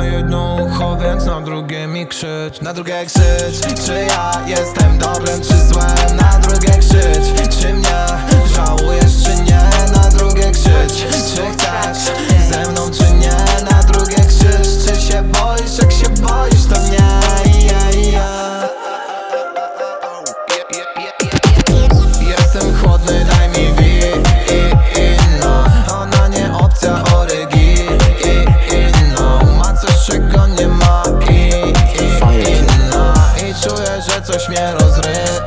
na jedno ucho, więc na drugie mi krzycz. Na drugie krzycz, czy ja jestem dobrym, czy złem? Na drugie krzycz, czy mnie żałujesz coś mnie rozrywa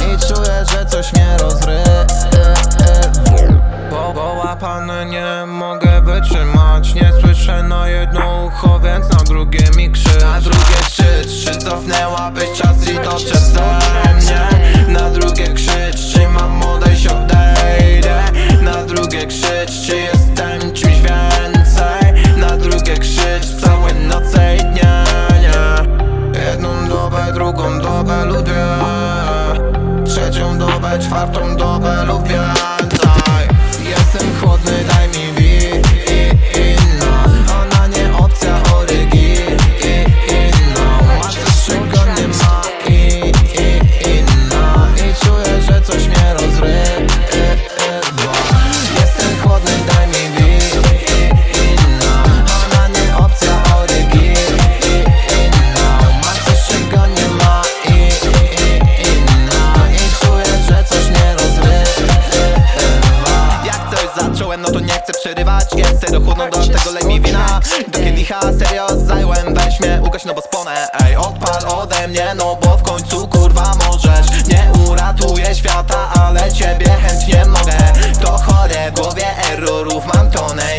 I czuję, że coś mnie rozrywa Bo, bo łapany nie mogę wytrzymać. Nie słyszę na jedno ucho, więc na drugie mi krzycz. Na drugie krzycz, czy cofnęłabyś czas i to przeze farë të mdo lupja. Przerywać Jest serio chłodno, do tego lej mi wina. Do kielicha serio zająłem Weź mnie, ugaś no bo spłonę Ej, odpal ode mnie, no bo w końcu kurwa możesz. Nie uratuję świata, ale ciebie chętnie mogę. To chore w głowie errorów mam tonę